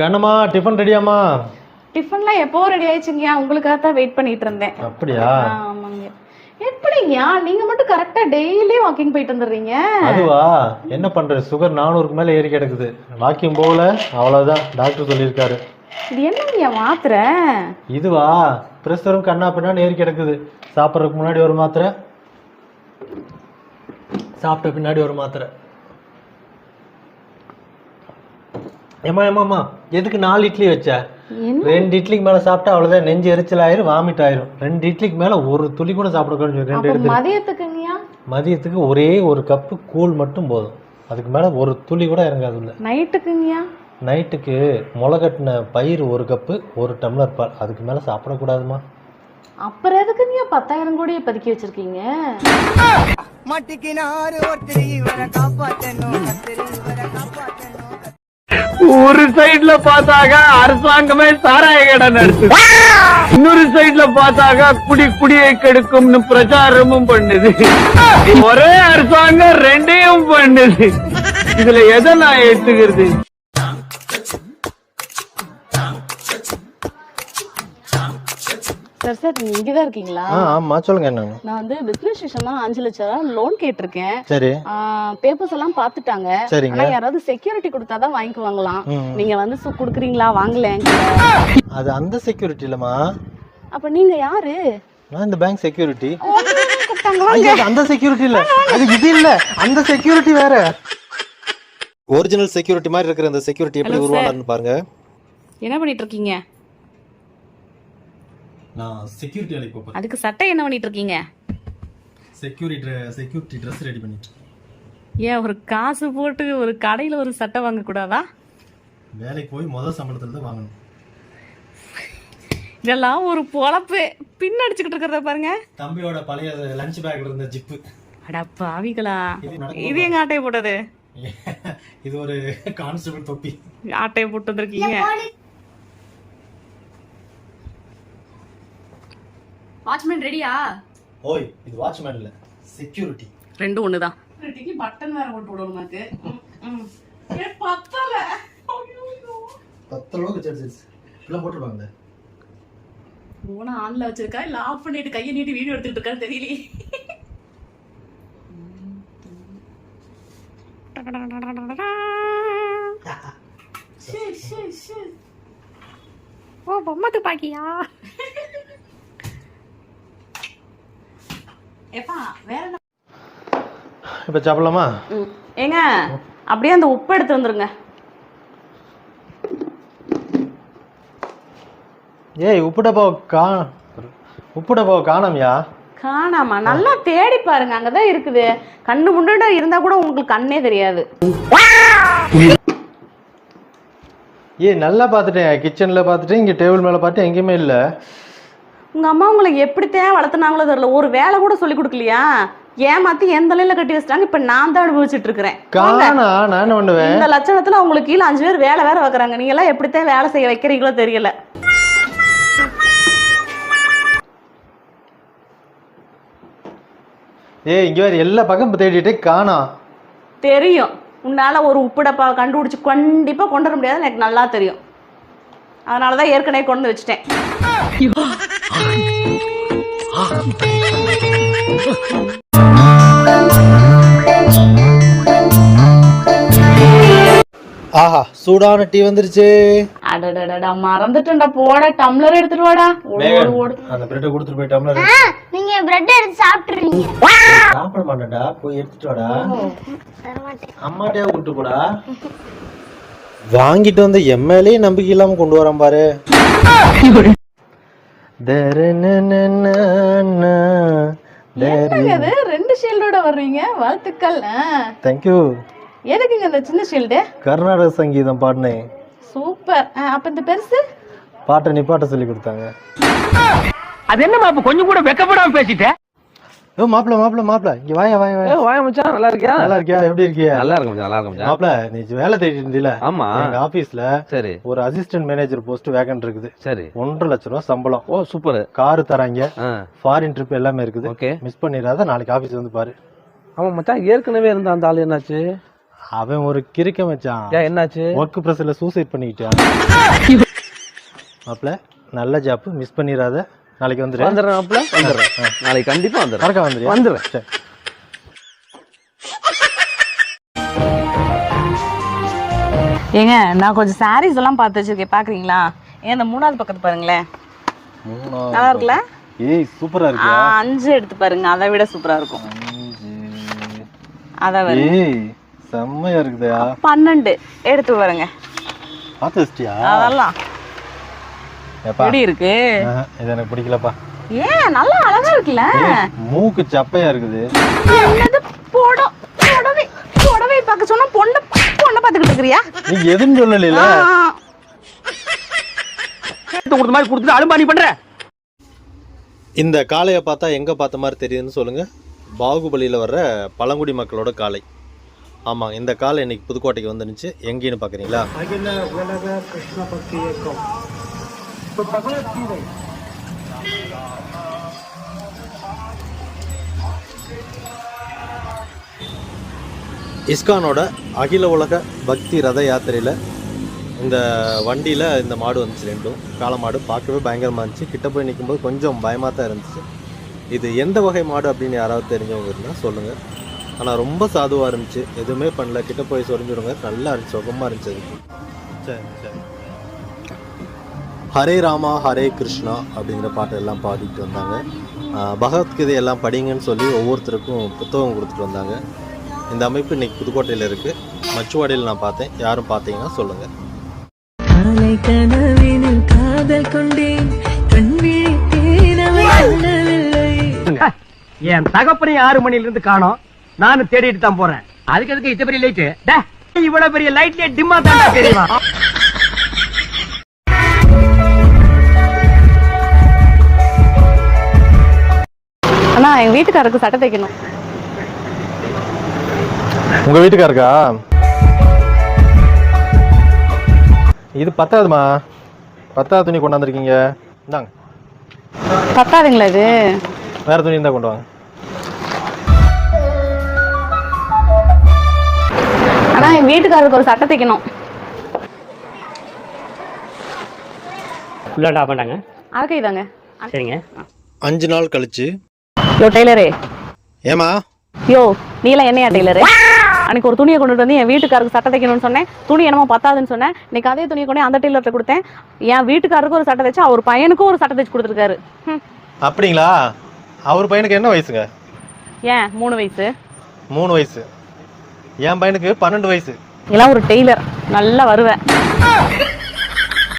Kannamma tiffin ரெடியாம்மா டிஃபன்லாம் எப்போ ready ஆயிடுச்சுங்கய்யா உங்களுக்காக தான் வெயிட் பண்ணிட்டு இருந்தேன். அப்படியா? ஆமாங்க. எப்படிங்கய்யா நீங்க மட்டும் கரெக்டா டெய்லி வாக்கிங் போயிட்டு வந்துடுறீங்க. அதுவா? என்ன பண்றது? சுகர் நானூறுக்கு மேல ஏறி கிடக்குது. வாக்கிங் போகல. அவ்வளவுதான். டாக்டர் சொல்லியிருக்காரு. இது என்னங்கய்யா மாத்திரை? இதுவா? ப்ரெஷரும் கண்ணா பின்னான்னு ஏறி கிடக்குது. சாப்பிட்றதுக்கு முன்னாடி ஒரு மாத்திரை. சாப்பிட்ட பின்னாடி ஒரு மாத்திரை. ஏமா ஏமாம்மா எதுக்கு நாலு இட்லி வச்ச? ரெண்டு இட்லிக்கு மேல சாப்பிட்டா அவ்வளவுதான் நெஞ்சு எரிச்சல் ஆயிரும் வாமிட் ஆயிரும். ரெண்டு இட்லிக்கு மேல ஒரு துளி கூட சாப்பிடக்கூடாது ரெண்டு எடுத்து மதியத்துக்குங்கய்யா மதியத்துக்கு ஒரே ஒரு கப்பு கூழ் மட்டும் போதும். அதுக்கு மேல ஒரு துளி கூட இறங்காது உள்ள. நைட்டுக்குங்கய்யா நைட்டுக்கு முளைகட்டின பயிர் ஒரு கப்பு ஒரு டம்ளர் பால். அதுக்கு மேல சாப்பிடக்கூடாதுமா அப்புறம் எதுக்குங்கய்யா பத்தாயிரம் கோடியை பதுக்கி வச்சிருக்கீங்க? மாட்டிக்கினாரு ஒருத்தர் இவரை காப்பாத்தணும் கத்திரி இவரை காப்பாத்தணும். ஒரு சைடுல பார்த்தாக்க அரசாங்கமே சாராய கடை நடத்துது. இன்னொரு சைடுல பார்த்தாக்க குடி குடியை கெடுக்கும்னு பிரச்சாரமும் பண்ணுது. ஒரே அரசாங்கம் ரெண்டையும் பண்ணுது. இதுல எதை நான் ஏத்துக்கிறது? சார் சார் நீங்க இங்கதான் இருக்கீங்களா? ஆ ஆமா சொல்லுங்க என்னங்க நான் வந்து பிசினஸ் விஷயமா அஞ்சு லட்சம் ரூபா லோன் கேட்டிருக்கேன். சரி. பேப்பர்ஸ் எல்லாம் பாத்துட்டாங்க சரிங்க. ஆனா யாராவது செக்யூரிட்டி கொடுத்தாதான் வாங்கிக்குவாங்களாம். நீங்க வந்து சு- குடுக்குறீங்களா? வாங்கல அது அந்த செக்யூரிட்டி இல்லம்மா. அப்ப நீங்க யாரு? நான் இந்த பேங்க் செக்யூரிட்டி அந்த செக்யூரிட்டி இல்ல. அது இது இல்ல. அந்த செக்யூரிட்டி வேற. ஒரிஜினல் செக்யூரிட்டி மாதிரி இருக்கிற இந்த செக்யூரிட்டி எப்படி. உருவானு பாருங்க. என்ன பண்ணிட்டு இருக்கீங்க? நான் செக்யூரிட்டி வேலைக்கு போறேன். அதுக்கு சட்டை என்ன பண்ணிட்டு இருக்கீங்க? செக்யூரிட்டி செக்யூரிட்டி ட்ரெஸ் ரெடி பண்ணிட்டு ஏன் ஒரு காசு போட்டு ஒரு கடையில ஒரு சட்டை வாங்க கூடாதா? வேலைக்கு போய் முதல் சம்பளத்துல தான் வாங்கணும். இதெல்லாம் ஒரு பொழப்பு. பின்னடிச்சுக்கிட்டு இருக்கிறத பாருங்க. தம்பியோட பழைய லஞ்ச் பேக்ல இருந்த ஜிப்பு அட பாவிகளா? இது எங்க ஆட்டையை போட்டது? இது ஒரு கான்ஸ்டபிள் தொப்பி. ஆட்டையை போட்டு வந்திருக்கீங்க. வாட்ச்மேன் ரெடியா ஓய் இது வாட்ச்மேன் இல்ல. செக்யூரிட்டி ரெண்டும் ஒண்ணுதான் பட்டன் வேற போட்டு விடணும் உனக்கு. பத்தல. பத்து அளவுக்கு சர்ச்சஸ் இப்பெல்லாம் போட்டுருவாங்க போன ஆன்ல வச்சிருக்கா? இல்ல ஆஃப் பண்ணிட்டு கையை நீட்டி வீடியோ எடுத்துட்டு இருக்கான்னு தெரியலையே. ஷே, ஷே, ஷே. ஓ பொம்மை துப்பாக்கியா எப்பா வேற என்ன இப்போ சாப்பிடலாமா. ஏங்க அப்படியே அந்த உப்பு எடுத்து வந்துருங்க. ஏய் உப்பு டப்பா கா உப்பு டப்பா காணோம்யா. காணாமா? நல்லா தேடி பாருங்க அங்கதான் இருக்குது. கண்ணு முன்னாடி இருந்தா கூட உங்களுக்கு கண்ணே தெரியாது. ஏய் நல்லா பார்த்துட்டேன். கிச்சனில் பார்த்துட்டேன் இங்கே டேபிள் மேலே பார்த்து எங்கேயுமே இல்லை. உங்க அம்மா உங்களை எப்படித்தான் வளர்த்துனாங்களோ தெரியல. ஒரு வேலை கூட சொல்லி கொடுக்கலையா? ஏமாத்தி என் தலையில கட்டி வச்சிட்டாங்க. இப்ப நான் தான் அனுபவிச்சுட்டு இருக்கிறேன். நான் பண்ணுவேன்? இந்த லட்சணத்துல உங்களுக்கு கீழே அஞ்சு பேர் வேலை வேற வைக்கிறாங்க. நீங்க எல்லாம் எப்படித்தான் வேலை செய்ய வைக்கிறீங்களோ தெரியல. ஏய் இங்கே வேறு எல்லா பக்கம் தேடிட்டே காணா. தெரியும். உன்னால ஒரு உப்பு டப்பாவை கண்டுபிடிச்சு கண்டிப்பா கொண்டு வர முடியாது. எனக்கு நல்லா தெரியும். அதனாலதான் ஏற்கனவே கொண்டு வந்து வச்சுட்டேன். ஆஹா சூடான டீ வந்துருச்சு. அடடடடா மறந்துட்டேன்டா போட டம்ளர் எடுத்துட்டு வாடா. ஓடு, ஓடு. அந்த பிரெட்டை கொடுத்துட்டு போய் டம்ளர் நீங்க பிரெட் எடுத்து சாப்பிட்டுருவீங்க. சாப்பிட மாட்டேன்டா போய் எடுத்துட்டு வாடா. அம்மாட்டே கூப்பிட்டு போடா. வாங்கிட்டு வந்த எம்எல்ஏ நம்பிக்கை இல்லாம கொண்டு வரான் பாரு. ரெண்டு ஷீல்டோட வர்றீங்க? வாழ்த்துக்கள் ஆ. தேங்க்யூ எதுக்குங்க இந்த சின்ன ஷீல்டு கர்நாடக சங்கீதம் பாடினேன் சூப்பர். அப்ப இந்த பெருசு? பாட்டை நிப்பாட்ட சொல்லி கொடுத்தாங்க. அது என்னமா இப்ப கொஞ்சம் கூட வெக்கப்படாம பேசிட்டேன் ஓ மாப்பிள மாப்பிள மாப்பிள இங்க வாயா வாயா வாயா. வாய மச்சான் நல்லா இருக்கியா நல்லா இருக்கியா? எப்படி இருக்கியா? நல்லா இருக்கும் மச்சான் நல்லா இருக்கும் மச்சான். மாப்பிள நீ வேலை தேடிட்டு இருந்தீல ஆமா. எங்க ஆபீஸ்ல சரி. ஒரு அசிஸ்டன்ட் மேனேஜர் போஸ்ட் வேகன்ட் இருக்குது. சரி. ஒன்றரை லட்ச ரூபா சம்பளம். ஓ சூப்பர் காரு தராங்க. ஆ. ஃபாரின் ட்ரிப் எல்லாமே இருக்குது. ஓகே. மிஸ் பண்ணிடாத நாளைக்கு ஆபீஸ் வந்து பாரு. ஆமா மச்சான் ஏற்கனவே இருந்த அந்த ஆள் என்னாச்சு? அவன் ஒரு கிறுக்க மச்சான். ஏன் என்னாச்சு? ஒர்க் ப்ரெஷர்ல சூசைட் பண்ணிக்கிட்டான். மாப்ள நல்ல ஜாப் மிஸ் பண்ணிடாத. நாளைக்கு வந்துரு. வந்துடுறேன் மாப்பிள்ள. வந்துடுறேன். நாளைக்கு கண்டிப்பா வந்துடுறேன். மறக்க வந்துரு. வந்துடுறேன். சரி. ஏங்க நான் கொஞ்சம் sarees எல்லாம் பார்த்து வச்சிருக்கேன். பாக்குறீங்களா ஏன் இந்த மூணாவது பக்கத்து பாருங்களேன். மூணாவது நல்லா இருக்குல்ல? ஏய் சூப்பரா ஆ, இருக்கியா? அஞ்சு எடுத்து பாருங்க. அதை விட சூப்பரா இருக்கும். அதை வரு. ஏய் செம்மையா இருக்குதா. பன்னெண்டு. எடுத்து பாருங்க. பார்த்து வச்சிட்டியா? அதெல்லாம். எப்படி இருக்கு? இது எனக்கு பிடிக்கலப்பா. ஏன்? நல்லா அழகா இருக்குல்ல. மூக்கு சப்பையா இருக்குது. என்னது? போட புடவை புடவை பார்க்க சொன்னா பொண்ணு பொண்ணை பார்த்துக்கிட்டு இருக்கிறியா? நீ எதுன்னு சொல்லல ஆ, கொடுத்த மாதிரி கொடுத்துட்டு அலும்பாணி பண்ற? இந்த காளையை பார்த்தா எங்கே பார்த்த மாதிரி தெரியுதுன்னு சொல்லுங்கள் பாகுபலியில் வர்ற பழங்குடி மக்களோட காளை. ஆமாம் இந்த காளை இன்னைக்கு புதுக்கோட்டைக்கு வந்துருந்துச்சு. எங்கேன்னு பார்க்குறீங்களா இஸ்கானோட அகில உலக பக்தி ரத யாத்திரையில் இந்த வண்டியில் இந்த மாடு வந்துச்சு ரெண்டும். காளை மாடு பார்க்கவே பயங்கரமாக இருந்துச்சு. கிட்ட போய் நிற்கும்போது கொஞ்சம் பயமாக தான் இருந்துச்சு. இது எந்த வகை மாடு அப்படின்னு யாராவது தெரிஞ்சவங்க இருந்தால் சொல்லுங்கள் ஆனால் ரொம்ப சாதுவாக இருந்துச்சு. எதுவுமே பண்ணல. கிட்ட போய் சொரிஞ்சிடுங்க. நல்லா இருந்துச்சு. சுகமாக இருந்துச்சு. சரி சரி. ஹரே ராமா ஹரே கிருஷ்ணா அப்படிங்கிற பாட்டெல்லாம் பாடிட்டு வந்தாங்க. பகவத்கீதை எல்லாம் படிங்கன்னு சொல்லி ஒவ்வொருத்தருக்கும் புத்தகம் கொடுத்துட்டு வந்தாங்க. இந்த அமைப்பு இன்னைக்கு புதுக்கோட்டையில் இருக்குது மச்சுவாடியில் நான் பார்த்தேன். யாரும் பார்த்தீங்கன்னா சொல்லுங்கள் காலை கனவினில் காதல் கொண்டேன். என் தகப்பனையும் ஆறு மணில இருந்து காணோம். நானும் தேடிட்டு தான் போறேன். அதுக்கு எதுக்கு இத்த பெரிய லைட் இவ்வளவு பெரிய லைட்லயே டிம்மா தான் தெரியுமா அண்ணா எங்க வீட்டுக்காரருக்கு சட்டை தைக்கணும். உங்கள் வீட்டுக்காருக்கா இது பத்தாதுமா. பத்தாவது துணி கொண்டாந்துருக்கீங்க இந்தாங்க. பத்தாதுங்களா இது? வேறு துணி இருந்தால் கொண்டு வாங்க. அண்ணா என் வீட்டுக்காரருக்கு ஒரு சட்டை தைக்கணும். ஃபுல்லாக டாப் பண்ணிட்டாங்க அதுக்கு இதாங்க சரிங்க. அஞ்சு நாள் கழிச்சு யோ டெய்லரே. ஏமா யோ நீலாம் என்னையா டெய்லரு? அன்னைக்கு ஒரு துணியை கொண்டுட்டு வந்து என் வீட்டுக்காரருக்கு சட்டை தைக்கணும்னு சொன்னேன். துணி என்னமோ பத்தாதுன்னு சொன்னேன். இன்னைக்கு அதே துணியை கொண்டு அந்த டெய்லர்கிட்ட கொடுத்தேன். என் வீட்டுக்காரருக்கு ஒரு சட்டை தைச்சு அவர் பையனுக்கும் ஒரு சட்டை தைச்சு கொடுத்துருக்காரு. அப்படிங்களா? அவர் பையனுக்கு என்ன வயசுங்க? ஏன் மூணு வயசு? மூணு வயசு. என் பையனுக்கு பன்னெண்டு வயசு. இதெல்லாம் ஒரு டெய்லர். நல்லா வருவேன்.